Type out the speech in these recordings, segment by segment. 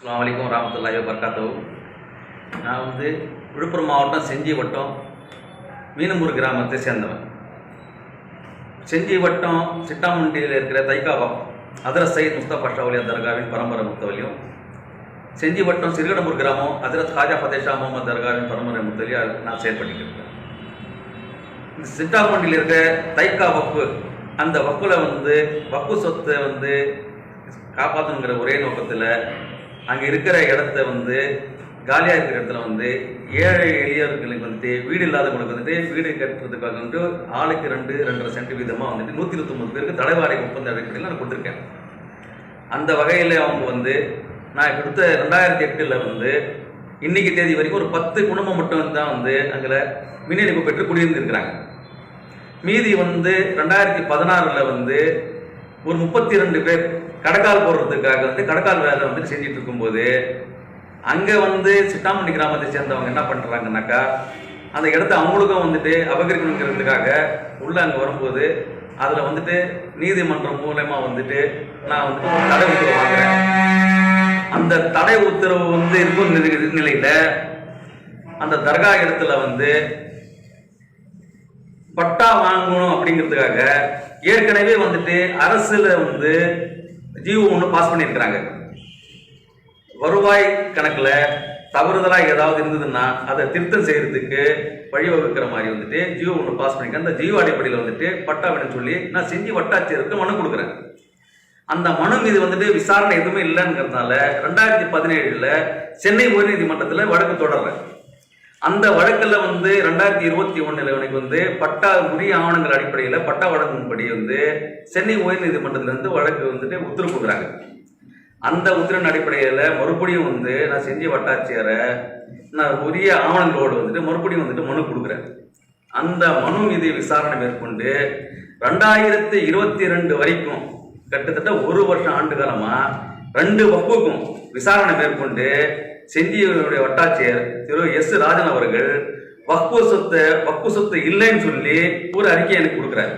அஸ்ஸலாமு வலைக்கம் வரமத்துல்லாஹி வபரகாத்து நான் வந்து விழுப்புரம் மாவட்டம் செஞ்சி வட்டம் மீனம்பூர் கிராமத்தை சேர்ந்தவன். செஞ்சி வட்டம் சிட்டாமண்டியில் இருக்கிற தைக்காவா ஹதரத் சையத் முஸ்தபா ஷாவுலியா தர்காவின் பரம்பரை முத்தவலியும் செஞ்சி வட்டம் சிறுகடம்பூர் கிராமம் ஹதரத் ஹாஜா ஃபதேஷா முகமது தர்காவின் பரம்பரை முத்தவலியும் நான் செயற்பட்டிருக்கேன் இந்த சிட்டாமண்டியில் இருக்க தைக்கா வப்பு அந்த வப்புல வந்து வப்பு சொத்தை வந்து காப்பாற்றணுங்கிற ஒரே நோக்கத்தில் அங்கே இருக்கிற இடத்த வந்து காலியாக இருக்கிற இடத்துல வந்து ஏழை எளியவர்களுக்கு வந்துட்டு வீடு இல்லாதவங்களுக்கு வந்துட்டு வீடு கட்டுறதுக்காக வந்துட்டு ஆளுக்கு ரெண்டு ரெண்டரை சென்ட் வீதமாக வந்துட்டு நூற்றி இருபத்தொம்பது பேருக்கு தலைவாரி ஒப்பந்த அடிப்படையில் நான் கொடுத்துருக்கேன். அந்த வகையில் அவங்க வந்து நான் கொடுத்த ரெண்டாயிரத்தி எட்டில் வந்து இன்னைக்கு தேதி வரைக்கும் ஒரு பத்து குடும்பம் மட்டும் தான் வந்து அங்கே மின் இணைப்பு பெற்று குடியிருந்திருக்கிறாங்க. மீதி வந்து ரெண்டாயிரத்தி பதினாறில் வந்து ஒரு முப்பத்தி ரெண்டு பேர் கடக்கால் போடுறதுக்காக வந்து கடக்கால் வேலை வந்து செஞ்சுட்டு இருக்கும்போது அங்கே வந்து சிட்டாமணி கிராமத்தை சேர்ந்தவங்க என்ன பண்ணுறாங்கனாக்கா அந்த இடத்த அவங்களுக்கும் வந்துட்டு அபகரிக்கணுங்கிறதுக்காக உள்ளே அங்கே வரும்போது அதில் வந்துட்டு நீதிமன்றம் மூலயமா வந்துட்டு நான் வந்துட்டு ஒரு தடை உத்தரவு வாங்குறேன். அந்த தடை உத்தரவு வந்து இருக்கும் நிலையில் அந்த தர்கா இடத்துல வந்து பட்டா வாங்கணும் அப்படிங்கிறதுக்காக ஏற்கனவே வந்துட்டு அரசுல வந்து ஜிஓ ஒன்று பாஸ் பண்ணியிருக்கிறாங்க. வருவாய் கணக்கில் தவறுதலாக ஏதாவது இருந்ததுன்னா அதை திருத்தம் செய்யறதுக்கு வழிவகுக்கிற மாதிரி வந்துட்டு ஜியோ ஒன்று பாஸ் பண்ணிக்க அந்த ஜியோ அடிப்படையில் வந்துட்டு பட்டா வேணும்னு சொல்லி நான் செஞ்சு வட்டாட்சியருக்கு மனு கொடுக்குறேன். அந்த மனு மீது வந்துட்டு விசாரணை எதுவுமே இல்லைங்கிறதுனால ரெண்டாயிரத்தி பதினேழுல சென்னை உயர்நீதிமன்றத்தில் வழக்கு தொடர்றேன். அந்த வழக்கில் வந்து ரெண்டாயிரத்தி இருபத்தி ஒண்ணுல எனக்கு வந்து பட்டா உரிய ஆவணங்கள் அடிப்படையில் பட்டா வழங்கும்படி வந்து சென்னை உயர்நீதிமன்றத்துல இருந்து வழக்கு வந்துட்டு உத்தரவு கொடுக்குறாங்க. அந்த உத்தரவின் அடிப்படையில் மறுபடியும் வந்து நான் செஞ்சு வட்டாட்சியரை நான் உரிய ஆவணங்களோடு வந்துட்டு மறுபடியும் வந்துட்டு மனு கொடுக்குறேன். அந்த மனு மீது விசாரணை மேற்கொண்டு ரெண்டாயிரத்தி இருபத்தி ரெண்டு வரைக்கும் கிட்டத்தட்ட ஒரு வருஷம் ஆண்டு காலமாக ரெண்டு வகுப்புக்கும் விசாரணை மேற்கொண்டு செஞ்சியுடைய வட்டாட்சியர் திரு எஸ் ராஜன் அவர்கள் வக்பு சொத்தை வக்பு சொத்து இல்லைன்னு சொல்லி ஒரு அறிக்கை எனக்கு கொடுக்குறாரு.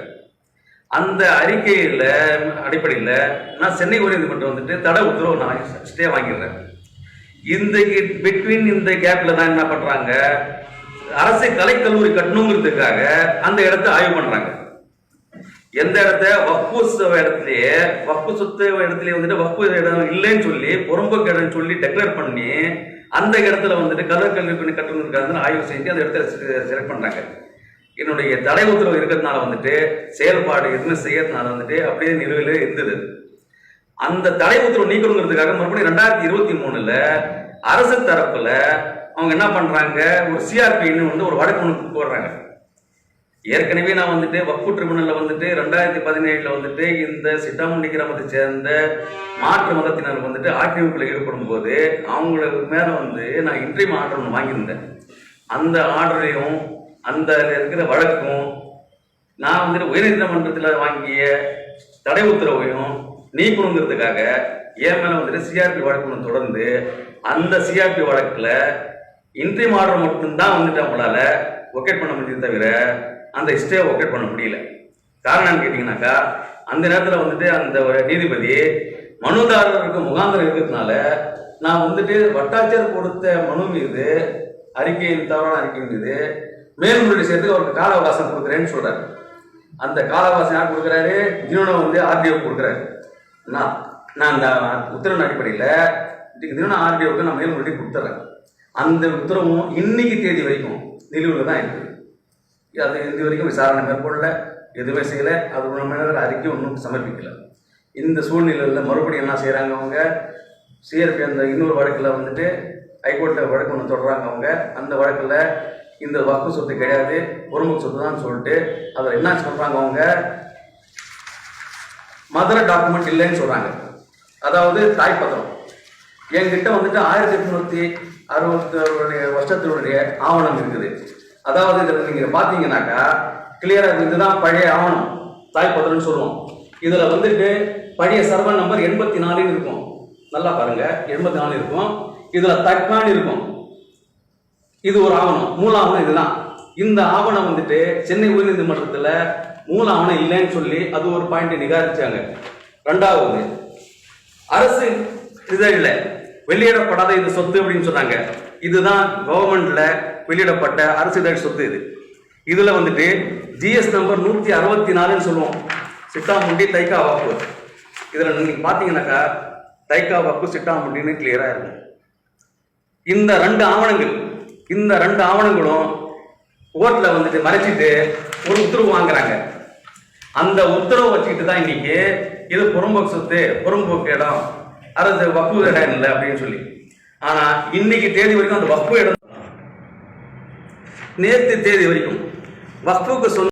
அந்த அறிக்கையில் அடிப்படையில் நான் சென்னை உயர்நீதிமன்றம் வந்துட்டு தடை உத்தரவு நான் ஸ்டே வாங்கிடுறேன். இந்த பிட்வீன் இந்த கேப்பில் தான் என்ன பண்ணுறாங்க அரசு கலைக்கல்லூரி கட்டணுங்கிறதுக்காக அந்த இடத்த ஆய்வு பண்ணுறாங்க எந்த இடத்த? வக்பு இடத்துலயே வக்பு சொத்து இடத்துலயே வந்துட்டு வக்பு இடம் இல்லைன்னு சொல்லி புறம்போக்கு இடம்னு சொல்லி டெக்ளேர் பண்ணி அந்த இடத்துல வந்துட்டு கதர் கல்வி பண்ணி கட்டணுங்கிறதுக்காக ஆய்வு செஞ்சு அந்த இடத்துல செலக்ட் பண்றாங்க. என்னுடைய தடை உத்தரவு இருக்கிறதுனால வந்துட்டு செயல்பாடு எதுவுமே செய்யறதுனால வந்துட்டு அப்படியே நிலுவையில் இருந்தது. அந்த தடை உத்தரவு நீக்கணுங்கிறதுக்காக மறுபடியும் ரெண்டாயிரத்தி இருபத்தி மூணுல அரசு தரப்புல அவங்க என்ன பண்றாங்க? ஒரு சிஆர்பின்னு வந்து ஒரு வழக்கு ஒன்று போடுறாங்க. ஏற்கனவே நான் வந்துட்டு வக்ஃபு ட்ரிபுனல்ல வந்துட்டு ரெண்டாயிரத்தி பதினேழுல வந்துட்டு இந்த சிட்டாமுண்டி கிராமத்தை சேர்ந்த மாற்று மதத்தினர் வந்துட்டு ஆக்கிரமிப்பில் ஈடுபடும் போது அவங்களுக்கு மேல வந்து நான் இன்ட்ரீம் ஆர்டர் ஒன்று வாங்கியிருந்தேன். அந்த ஆர்டரையும் அந்த இருக்கிற வழக்கும் நான் வந்துட்டு உயர்நீதிமன்றத்தில் வாங்கிய தடை உத்தரவையும் நீக்கணுங்கிறதுக்காக என் மேல வந்துட்டு சிஆர்பி வழக்கு ஒன்று தொடர்ந்து அந்த சிஆர்பி வழக்குல இன்ட்ரீம் ஆர்டர் மட்டும்தான் வந்துட்டு அவங்களால ஒகேட் பண்ண முடியும் தவிர அந்த ஸ்டே ஒகேட் பண்ண முடியல. காரணம் என்னன்னு கேட்டிங்கனாக்கா அந்த நேரத்தில் வந்துட்டு அந்த ஒரு நீதிபதி மனுதாரருக்கு முகாந்திரம் இருக்கிறதுனால நான் வந்துட்டு வட்டாட்சியர் கொடுத்த மனு மீது அறிக்கையின் தவறான அறிக்கை மீது மேல்முறையீடு செய்யறதுக்கு அவருக்கு கால அவகாசம் கொடுக்குறேன்னு சொல்றாரு. அந்த கால அவகாசம் யார் கொடுக்குறாரு? தினம் வந்து ஆர்டிஓ கொடுக்குறாரு. நான் நான் அந்த உத்தரவின் அடிப்படையில் தினம் ஆர்டிஓக்கு நான் மேல்முறையீடு கொடுத்துட்றேன் அந்த உத்தரவும் இன்னைக்கு தேதி வரைக்கும் நிலுவையில் தான் இருக்குது. அது இது வரைக்கும் விசாரணை மேற்கொள்ள எதுவுமே செய்யலை. அது உண்மையான அறிக்கை ஒன்றும் சமர்ப்பிக்கலை. இந்த சூழ்நிலையில் மறுபடியும் என்ன செய்கிறாங்க அவங்க? சிஆர்பி அந்த இன்னொரு வழக்கில் வந்துட்டு ஹைகோர்ட்டில் வழக்கு ஒன்று தொடர்றாங்க அவங்க. அந்த வழக்கில் இந்த வக்கு சொத்து கிடையாது பொறுமுக சொத்து தான் சொல்லிட்டு அதில் என்ன சொல்கிறாங்க அவங்க? மதுரை டாக்குமெண்ட் இல்லைன்னு சொல்கிறாங்க அதாவது தாய்ப்பத்திரம் என்கிட்ட வந்துட்டு ஆயிரத்தி எட்நூற்றி அறுபத்தி வருஷத்தினுடைய ஆவணம் இருக்குது. அதாவது இதில் நீங்கள் பார்த்தீங்கன்னாக்கா கிளியராக இதுதான் பழைய ஆவணம். தாய்ப்பத்திரம்னு சொல்லுவோம் இதில் வந்துட்டு பழைய சர்வ நம்பர் எண்பத்தி நாலுன்னு இருக்கும். நல்லா பாருங்க. எண்பத்தி நாலு இருக்கும். இதில் தக்கான் இருக்கும். இது ஒரு ஆவணம். மூல ஆவணம் இதுதான். இந்த ஆவணம் வந்துட்டு சென்னை உயர்நீதிமன்றத்தில் மூல ஆவணம் இல்லைன்னு சொல்லி அது ஒரு பாயிண்ட் நிகாரிச்சாங்க. ரெண்டாவது அரசு இதழில் வெளியிடப்படாத இது சொத்து அப்படின்னு சொன்னாங்க. இதுதான் கவர்மெண்ட்ல வெளியிடப்பட்ட அரசிதழ் சொத்து இது. இதில் வந்துட்டு ஜிஎஸ் நம்பர் நூற்றி அறுபத்தி நாலுன்னு சொல்லுவோம். சிட்டாமுண்டி தைக்கா வகுப்பு இதில் நீங்கள் பார்த்தீங்கன்னாக்கா தைக்கா வகுப்பு சிட்டாமுண்டின்னு கிளியராக இருக்கும். இந்த ரெண்டு ஆவணங்கள் இந்த ரெண்டு ஆவணங்களும் கோர்ட்டில் வந்துட்டு மறைச்சிட்டு ஒரு உத்தரவு வாங்குறாங்க. அந்த உத்தரவை வச்சுக்கிட்டு தான் இன்னைக்கு இது புறம்போக்கு சொத்து புறம்போக்கு இடம். அரசு வக்கு இடம் இல்லை அப்படின்னு சொல்லி. ஆனால் இன்னைக்கு தேதி வரைக்கும் அந்த வக்கு இடம் நேற்று தேதி வரைக்கும் வக்ஃபுக்கு சொந்த